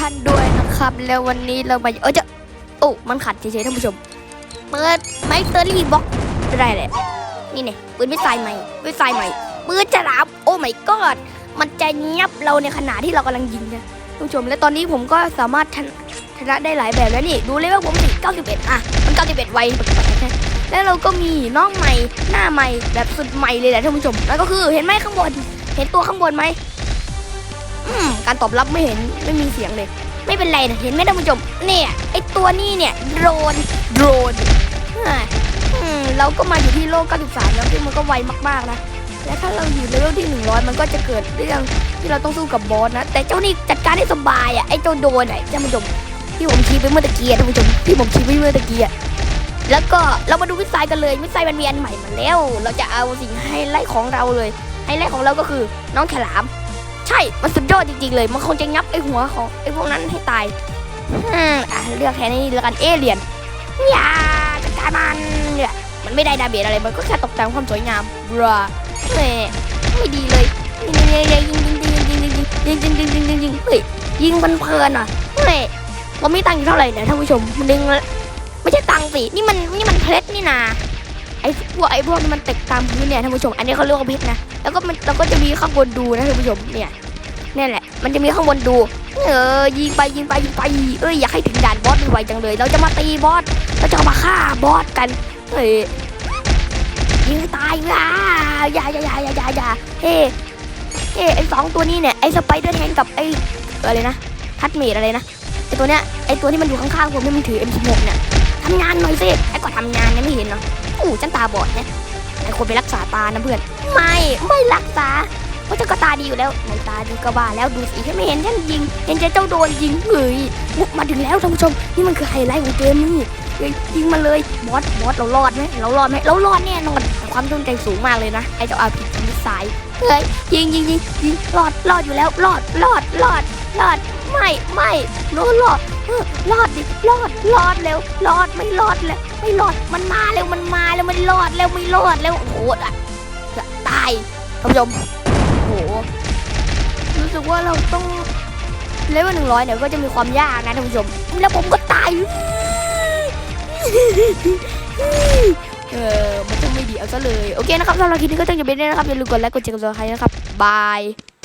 ท่านด้วยนะครับ แล้ววันนี้เรามาเออจะโอ้มันขัดเฉยๆท่านผู้ชมเปิดไมเตอรี่บ็อกได้เลยนี่เนี่ยปืนไม่ใส่ใหม่ไม่ใส่ใหม่ปืนจะรับโอ้ my god มันจะยับเราในขณะที่เรากำลังยิงนะท่านผู้ชมและตอนนี้ผมก็สามารถชนะได้หลายแบบแล้วนี่ดูเลยว่าผมสิ91อะมัน91ไวแล้วเราก็มีน้องใหม่หน้าใหม่แบบสุดใหม่เลยแหละท่านผู้ชมแล้วก็คือเห็นไหมข้างบน เห็นตัวข้างบนไหม การตอบรับไม่เห็นไม่มีเสียงเลย ไม่เป็นไรนะเห็นไหมท่านผู้ชมเนี่ยไอตัวนี้เนี่ยโดรนโดรนอ่าอืมเราก็มาอยู่ที่โลก 93 แล้วซึ่งมันก็ไวมากๆนะและถ้าเราอยู่เลเวลที่ 100 มันก็จะเกิดเรื่องที่เราต้องสู้กับบอสนะ แต่เจ้านี่จัดการได้สบายอะไอเจ้าโดรนอะท่านผู้ชมที่ผมชี้ไปเมื่อตะกี้อะท่านผู้ชมที่ผมชี้ไปเมื่อตะกี้อะแล้วก็เรามาดูวิสัยกันเลยวิสัยมันมีอันใหม่มาแล้ว เราจะเอาสิ่งไฮไลท์ของเราเลยไฮไลท์ของเราก็คือน้องฉลาม ใช่ มันสุดยอดจริงๆเลย มันคงจะงับไอหัวของไอพวกนั้นให้ตายอืมอะเลือกแค่นี้แล้วกันเอเลียนอย่าจัดการมันเนี่ยมันไม่ได้ดาเมจอะไร มันก็แค่ตกแต่งความสวยงามบราแหมไม่ดีเลยยิงยิงยิงยิงยิงยิงยิงยิงยิงยิงยิงยิงยิงเฮ้ยยิงมันเพลินอะเฮ้ยเราไม่ตังค์อยู่เท่าไหร่เนี่ยท่านผู้ชมมันดึงไม่ใช่ตังค์สินี่มันนี่มันเพชรนี่นาไอ้พวกไอ้พวกนี้มันติดตามพื้นเนี่ยท่านผู้ชม อันนี้เขาเรียกว่าเพชรนะ แล้วก็มันเราก็จะมีข้างบนดูนะท่านผู้ชมเนี่ยนี่แหละ มันจะมีข้างบนดู เออ ยิงไปยิงไปยิงไป เอ้ยอยากให้ถึงด่านบอสไวจังเลย เราจะมาตีบอสเราจะมาฆ่าบอสกัน เฮ้ยยิงตายว้าอย่าอย่าอย่าอย่าอย่าอย่าเฮ้เฮ้ไอสองตัวนี้เนี่ยไอสไปเดอร์แทนกับไออะไรนะทัดเมดอะไรนะไอตัวเนี้ยไอตัวที่มันอยู่ข้างๆผมที่มันถือ M16 เนี่ยทำงานหน่อยสิไอก็ทำงานเนี่ยไม่เห็นเนาะอู้ฉันตาบอดเนี่ย คนไปรักษาตานะเพื่อน ไม่ไม่รักษาเพราะเจ้าก็ตาดีอยู่แล้วในตาดีก็บ้าแล้วดูสิฉันไม่เห็นฉันยิง เห็นแต่เจ้าโดนยิงเฮ้ยมาถึงแล้วท่านผู้ชม นี่มันคือไฮไลท์ของเกมนี่เฮ้ยยิงมาเลยบอสบอสเรารอดไหมเรารอดไหมเรารอดแน่นอนความทุ่มใจสูงมากเลยนะไอเจ้าอาพีมิสไซล์เฮ้ยยิงยิงยิงยิงรอดรอดอยู่แล้วรอดรอดรอด รอดไม่ไม่โนรอดเออรอดดิรอดรอดเร็วรอดไม่รอดแล้วไม่รอดมันมาแล้วมันมาแล้วมันรอดแล้วไม่รอดแล้วโอ้โหอะจะตายท่านผู้ชมโอ้โหรู้สึกว่าเราต้องเลเวลหนึ่งร้อยเนี่ยก็จะมีความยากนะท่านผู้ชม แล้วผมก็ตายเออมันจะไม่ดีเอาซะเลย โอเคนะครับสำหรับคลิปนี้ก็ต้องอย่าไปเล่นนะครับ อย่าลืมกดไลค์กดแชร์กดซับสไครต์นะครับ บาย